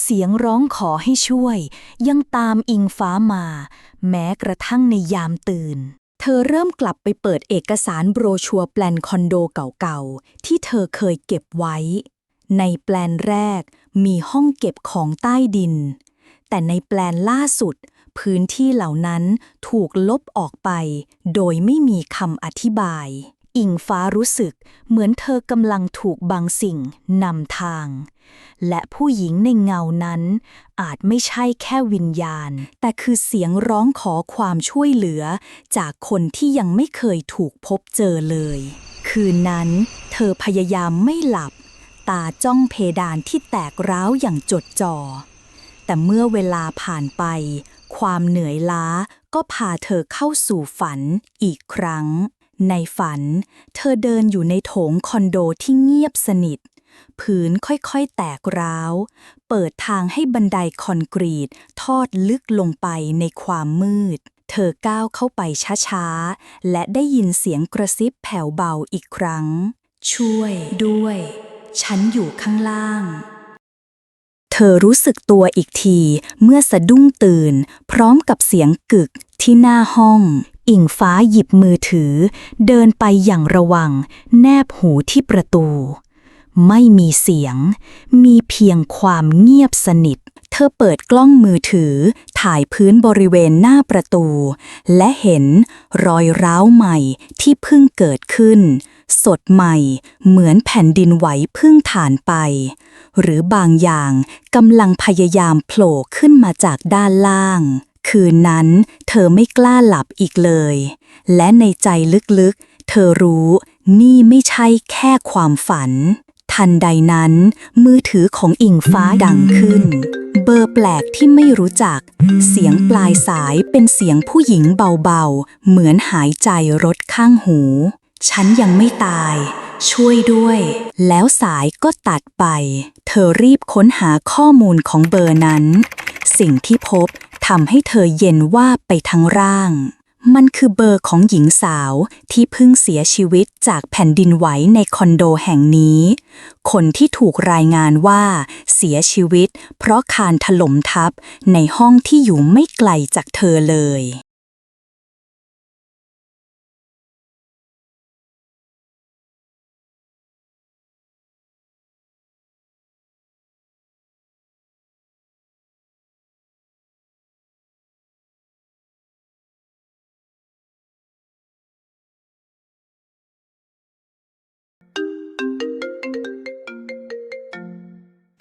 เสียงร้องขอให้ช่วย ยังตามอิงฟ้ามา แม้กระทั่งในยามตื่น เธอเริ่มกลับไปเปิดเอกสารโบรชัวร์แปลนคอนโดเก่าๆ ที่เธอเคยเก็บไว้ ในแปลนแรกมีห้องเก็บของใต้ดิน แต่ในแปลนล่าสุด พื้นที่เหล่านั้นถูกลบออกไป โดยไม่มีคำอธิบาย อิงฟ้ารู้สึกเหมือนเธอกำลังถูกบางสิ่งนำทาง และผู้หญิงในเงานั้น อาจไม่ใช่แค่วิญญาณ แต่คือเสียงร้องขอความช่วยเหลือ จากคนที่ยังไม่เคยถูกพบเจอเลย คืนนั้นเธอพยายามไม่หลับ ตาจ้องเพดานที่แตกร้าวอย่างจดจ่อ แต่เมื่อเวลาผ่านไป ความเหนื่อยล้าก็พาเธอเข้าสู่ฝันอีกครั้ง ในฝัน เธอเดินอยู่ในโถงคอนโดที่เงียบสนิทพื้นค่อยๆแตกร้าว เปิดทางให้บันไดคอนกรีตทอดลึกลงไปในความมืด เธอก้าวเข้าไปช้าๆ และได้ยินเสียงกระซิบแผ่วเบาอีกครั้ง ช่วยด้วย ฉันอยู่ข้างล่างเธอรู้สึกตัวอีกทีเมื่อสะดุ้งตื่น พร้อมกับเสียงกึกที่หน้าห้อง อิงฟ้าหยิบมือถือ เดินไปอย่างระวัง แนบหูที่ประตู ไม่มีเสียง มีเพียงความเงียบสนิท เธอเปิดกล้องมือถือ ถ่ายพื้นบริเวณหน้าประตู และเห็นรอยร้าวใหม่ที่เพิ่งเกิดขึ้น สดใหม่ เหมือนแผ่นดินไหวเพิ่งผ่านไป หรือบางอย่างกำลังพยายามโผล่ขึ้นมาจากด้านล่าง คืนนั้น เธอไม่กล้าหลับอีกเลย และในใจลึกๆ เธอรู้นี่ไม่ใช่แค่ความฝัน ทันใดนั้น มือถือของอิงฟ้าดังขึ้น เบอร์แปลกที่ไม่รู้จัก เสียงปลายสายเป็นเสียงผู้หญิงเบาๆ เหมือนหายใจรถข้างหู ฉันยังไม่ตาย ช่วยด้วย แล้วสายก็ตัดไป เธอรีบค้นหาข้อมูลของเบอร์นั้น สิ่งที่พบ ทำให้เธอเย็นว่าไปทั้งร่าง มันคือเบอร์ของหญิงสาวที่เพิ่งเสียชีวิตจากแผ่นดินไหวในคอนโดแห่งนี้ คนที่ถูกรายงานว่าเสียชีวิตเพราะคานถล่มทับในห้องที่อยู่ไม่ไกลจากเธอเลย